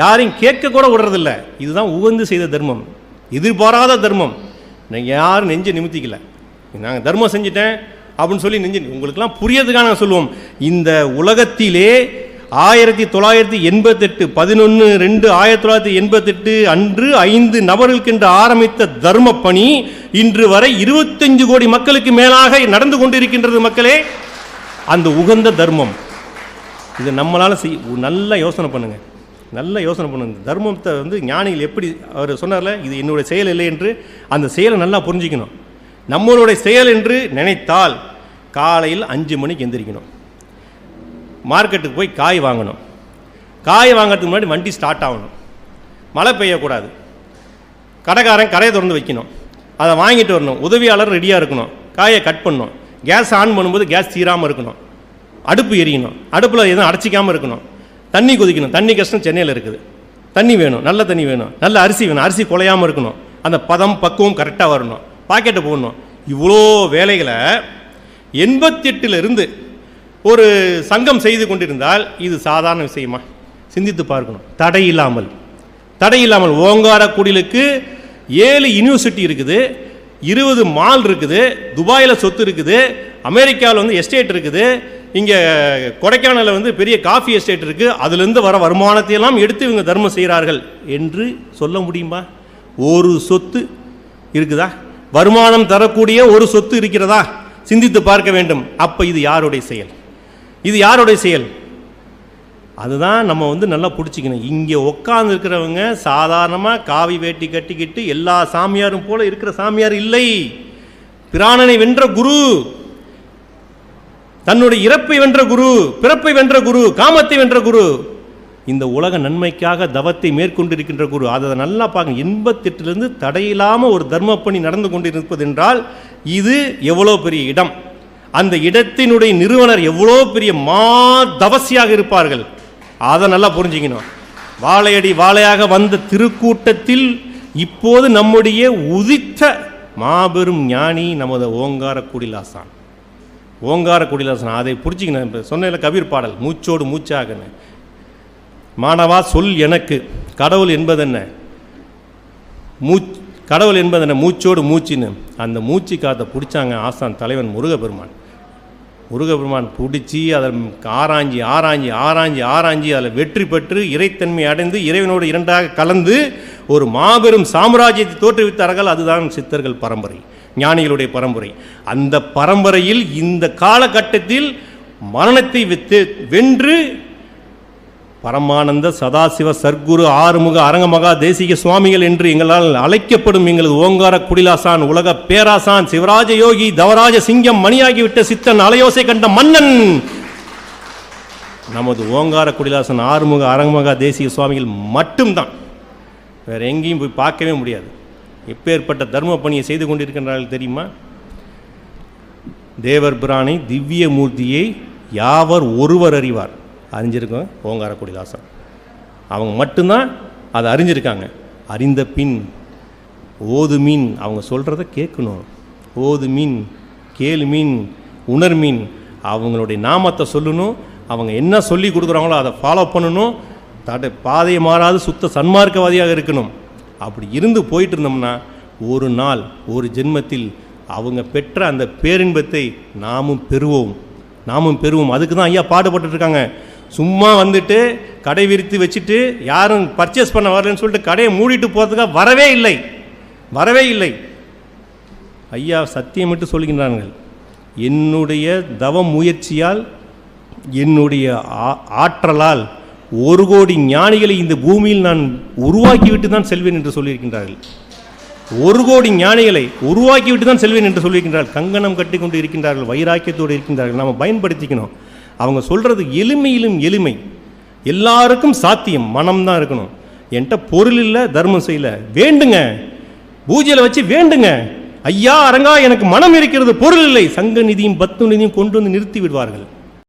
யாரையும் கேட்க கூட விடுறதில்ல. இதுதான் உகந்து செய்த தர்மம். எதிர்பாராத தர்மம். நீங்கள் யாரும் நெஞ்சு நிமித்திக்கல. நாங்கள் தர்மம் செஞ்சிட்டேன் அப்படின்னு சொல்லி நெஞ்சு உங்களுக்கெல்லாம் புரியதுக்காக நாங்கள் சொல்லுவோம். இந்த உலகத்திலே ஆயிரத்தி தொள்ளாயிரத்தி எண்பத்தெட்டு பதினொன்று ரெண்டு ஆயிரத்தி தொள்ளாயிரத்தி எண்பத்தெட்டு அன்று ஐந்து நபர்களுக்கென்று ஆரம்பித்த தர்ம பணி இன்று வரை இருபத்தஞ்சு கோடி மக்களுக்கு மேலாக நடந்து கொண்டிருக்கின்றது மக்களே. அந்த உகந்த தர்மம். இது நம்மளால் செய் நல்லா யோசனை பண்ணுங்கள் நல்ல யோசனை பண்ணுங்க. தர்மத்தை வந்து ஞானிகள் எப்படி அவர் சொன்னார்ல இது என்னுடைய செயல் இல்லை என்று அந்த செயலை நல்லா புரிஞ்சிக்கணும். நம்மளுடைய செயல் என்று நினைத்தால் காலையில் அஞ்சு மணிக்கு எந்திரிக்கணும். மார்க்கெட்டுக்கு போய் காய் வாங்கணும். காய் வாங்குறதுக்கு முன்னாடி வண்டி ஸ்டார்ட் ஆகணும். மழை பெய்யக்கூடாது. கடைக்காரன் கடையை திறந்து வைக்கணும். அதை வாங்கிட்டு வரணும். உதவியாளர் ரெடியாக இருக்கணும். காயை கட் பண்ணணும். கேஸ் ஆன் பண்ணும்போது கேஸ் தீராமல் இருக்கணும். அடுப்பு எரியணும். அடுப்பில் எதுவும் அடைச்சிக்காமல் இருக்கணும். தண்ணி கொதிக்கணும். தண்ணி கஷ்டம் சென்னையில் இருக்குது. தண்ணி வேணும் நல்ல தண்ணி வேணும். நல்ல அரிசி வேணும். அரிசி குலையாமல் இருக்கணும். அந்த பதம் பக்குவம் கரெக்டாக வரணும். பாக்கெட்டை போடணும். இவ்வளோ வேலைகளை எண்பத்தெட்டிலிருந்து ஒரு சங்கம் செய்து கொண்டிருந்தால் இது சாதாரண விஷயமா? சிந்தித்து பார்க்கணும். தடை இல்லாமல். தடை இல்லாமல் ஓங்கார குடிலுக்கு ஏழு யூனிவர்சிட்டி இருக்குது. இருபது மால் இருக்குது. துபாயில் சொத்து இருக்குது. அமெரிக்காவில் வந்து எஸ்டேட் இருக்குது. இங்கே கொடைக்கானலில் வந்து பெரிய காஃபி எஸ்டேட் இருக்குது அதுலேருந்து வர வருமானத்தை எல்லாம் எடுத்து இவங்க தர்மம் செய்கிறார்கள் என்று சொல்ல முடியுமா? ஒரு சொத்து இருக்குதா? வருமானம் தரக்கூடிய ஒரு சொத்து இருக்கிறதா? சிந்தித்து பார்க்க வேண்டும். அப்போ இது யாருடைய செயல்? இது யாருடைய செயல்? அதுதான் நம்ம வந்து நல்லா பிடிச்சிக்கணும். இங்கே உட்காந்துருக்கிறவங்க சாதாரணமாக காவி வேட்டி கட்டிக்கிட்டு எல்லா சாமியாரும் போல இருக்கிற சாமியார் இல்லை. பிராணனை வென்ற குரு. தன்னுடைய இறப்பை வென்ற குரு பிறப்பை வென்ற குரு காமத்தை வென்ற குரு. இந்த உலக நன்மைக்காக தவத்தை மேற்கொண்டிருக்கின்ற குரு. அதை நல்லா பார்க்க எண்பத்தெட்டுலேருந்து தடையில்லாமல் ஒரு தர்ம பணி நடந்து கொண்டிருப்பது என்றால் இது எவ்வளோ பெரிய இடம்? அந்த இடத்தினுடைய நிறுவனர் எவ்வளோ பெரிய மா தவசியாக இருப்பார்கள்? அதை நல்லா புரிஞ்சுக்கணும். வாழையடி வாழையாக வந்த திருக்கூட்டத்தில் இப்போது நம்முடைய உதித்த மாபெரும் ஞானி நமது ஓங்கார குடிலாசான். ஓங்கார குடிலாசனம் அதை பிடிச்சிக்கினேன் இப்போ சொன்ன கபீர் பாடல் மூச்சோடு மூச்சாகன்னு. மாணவா சொல் எனக்கு கடவுள் என்பதென்ன? மூச் கடவுள் என்பதென்ன? மூச்சோடு மூச்சின்னு. அந்த மூச்சு காத்தை பிடிச்சாங்க ஆசான் தலைவன் முருகப்பெருமான். முருகப்பெருமான் பிடிச்சி அதை ஆராய்ஞ்சி ஆராய்ஞ்சி ஆராய்ஞ்சி ஆராய்ஞ்சி அதில் வெற்றி பெற்று இறைத்தன்மை அடைந்து இறைவனோடு இரண்டாக கலந்து ஒரு மாபெரும் சாம்ராஜ்யத்தை தோற்றுவித்தார்கள் அதுதான் சித்தர்கள் பரம்பரை. ஞானிகளுடைய பரம்பரை. அந்த பரம்பரையில் இந்த காலகட்டத்தில் மரணத்தை வித்து வென்று பரமானந்த சதாசிவ சர்க்குரு ஆறுமுக அரங்கமகா தேசிக சுவாமிகள் என்று எங்களால் அழைக்கப்படும் எங்களது ஓங்கார குடிலாசான் உலக பேராசான் சிவராஜ யோகி தவராஜ சிங்கம் மணியாகிவிட்ட சித்தன் அலையோசை கண்ட மன்னன். நமது ஓங்கார குடிலாசன் ஆறுமுக அரங்கமகா தேசிக சுவாமிகள் மட்டும்தான். வேற எங்கேயும் போய் பார்க்கவே முடியாது. எப்பேற்பட்ட தர்ம பணியை செய்து கொண்டிருக்கின்றார்கள் தெரியுமா? தேவர் பிரானை திவ்ய மூர்த்தியை யாவர் ஒருவர் அறிவார்? அறிஞ்சிருக்கோம் ஓங்கார குடிலாசன் அவங்க மட்டும்தான் அதை அறிஞ்சிருக்காங்க. அறிந்த பின் ஓது மீன் அவங்க சொல்கிறத கேட்கணும். ஓது மீன் கேளு மீன் உணர் மீன் அவங்களுடைய நாமத்தை சொல்லணும் அவங்க என்ன சொல்லி கொடுக்குறாங்களோ அதை ஃபாலோ பண்ணணும். தட பாதையை மாறாது சுத்த சன்மார்க்கவாதியாக இருக்கணும். அப்படி இருந்து போயிட்டு இருந்தோம்னா ஒரு நாள் ஒரு ஜென்மத்தில் அவங்க பெற்ற அந்த பேரின்பத்தை நாமும் பெறுவோம். நாமும் பெறுவோம். அதுக்கு தான் ஐயா பாடுபட்டுட்டு இருக்காங்க சும்மா வந்துட்டு கடை விரித்து வச்சுட்டு யாரும் பர்ச்சேஸ் பண்ண வரலன்னு சொல்லிட்டு கடையை மூடிட்டு போகிறதுக்காக வரவே இல்லை. வரவே இல்லை. ஐயா சத்தியமிட்டு சொல்கின்றார்கள். என்னுடைய தவ முயற்சியால் என்னுடைய ஆ- ஆற்றலால் ஒரு கோடி ஞானிகளை இந்த பூமியில் நான் உருவாக்கிவிட்டு தான் செல்வேன் என்று சொல்லியிருக்கின்றார்கள். ஒரு கோடி ஞானிகளை உருவாக்கிவிட்டு தான் செல்வேன் என்று சொல்லியிருக்கின்றார்கள். கங்கணம் கட்டி கொண்டு இருக்கின்றார்கள் வைராக்கியத்தோடு இருக்கின்றார்கள். நாம் பயன்படுத்திக்கணும். அவங்க சொல்கிறது எளிமையிலும் எளிமை. எல்லாருக்கும் சாத்தியம். மனம் தான் இருக்கணும். என்கிட்ட பொருள் இல்லை தர்மம் செய்யல. வேண்டுங்க. பூஜையில் வச்சு வேண்டுங்க. ஐயா அரங்கா எனக்கு மனம் இருக்கிறது பொருள் இல்லை. சங்க நிதியும் பத்து நிதியும் கொண்டு வந்து நிறுத்தி விடுவார்கள்.